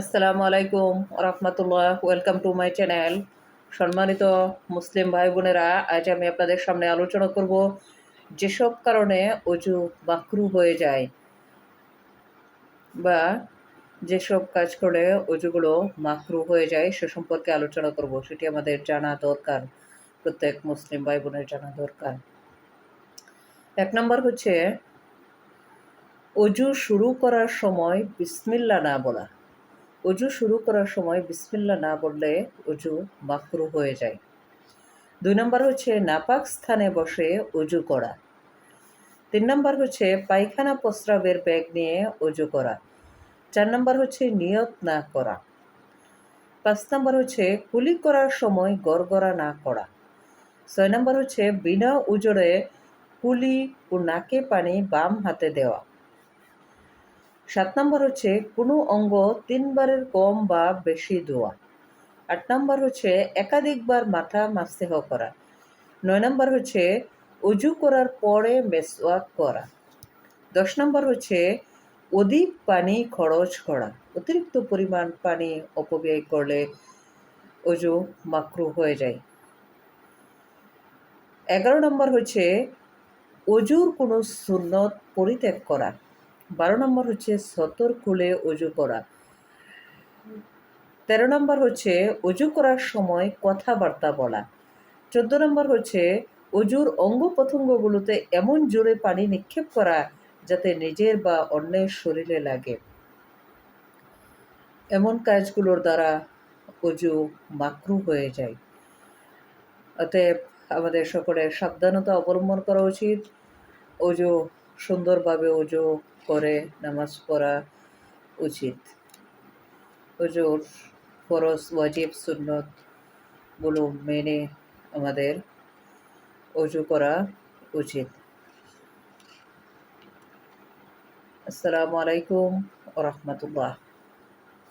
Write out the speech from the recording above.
আসসালামু আলাইকুম রহমতুল্লাহ ওয়েলকাম টু মাই চ্যানেল। সম্মানিত মুসলিম ভাই বোনেরা আজ আমি আপনাদের সামনে আলোচনা করব যেসব কারণে অজু বাকরু হয়ে যায় বা যেসব কাজ করে অজুগুলো মাকরু হয়ে যায় সে সম্পর্কে আলোচনা করব, সেটি আমাদের জানা দরকার। প্রত্যেক মুসলিম ভাই বোনের জানা দরকার। এক নম্বর হচ্ছে, অজু শুরু করার সময় বিসমিল্লা না বলা। অজু শুরু করার সময় বিসমিল্লা না বললে অজু মাকরু হয়ে যায়। দুই নম্বর হচ্ছে নাপাক স্থানে বসে অজু করা। তিন নম্বর হচ্ছে পায়খানা প্রস্রাবের ব্যাগ নিয়ে অজু করা। চার নম্বর হচ্ছে নিয়ত না করা। পাঁচ নম্বর হচ্ছে কুলি করার সময় গড়গড়া না করা। ছয় নম্বর হচ্ছে বিনা উজরে কুলি ও নাকে পানি বাম হাতে দেওয়া। সাত নম্বর হচ্ছে, কোনো অঙ্গ তিনবারের কম বা বেশি ধোয়া আট নম্বর হচ্ছে, একাধিকবার মাথা মাস্তেহ করা। নয় নম্বর হচ্ছে, উজু করার পরে মেসওয়াক করা। দশ নম্বর হচ্ছে, অধিক পানি খরচ করা। অতিরিক্ত পরিমাণ পানি অপব্যয় করলে অজু মাকরু হয়ে যায়। এগারো নম্বর হচ্ছে অজুর কোনো সুন্নত পরিত্যাগ করা। বারো নম্বর হচ্ছে সতর খুলে অজু করা। তেরো নম্বর হচ্ছে অজু করার সময় কথাবার্তা বলা। চোদ্দ নম্বর হচ্ছে অজুর অঙ্গ প্রত্যঙ্গগুলোতে এমন জোরে পানি নিক্ষেপ করা যাতে নিজের বা অন্যের শরীরে লাগে। এমন কাজগুলোর দ্বারা অজু মাকরু হয়ে যায়। অতএব আমাদের সকলের সাবধানতা অবলম্বন করা উচিত। অজু সুন্দরভাবে অজু করে নামাজ পড়া উচিত। হুজুর, ফরজ, ওয়াজিব, সুন্নতগুলো মেনে আমাদের অজু করা উচিত। আসসালামু আলাইকুম রহমতুল্লাহ।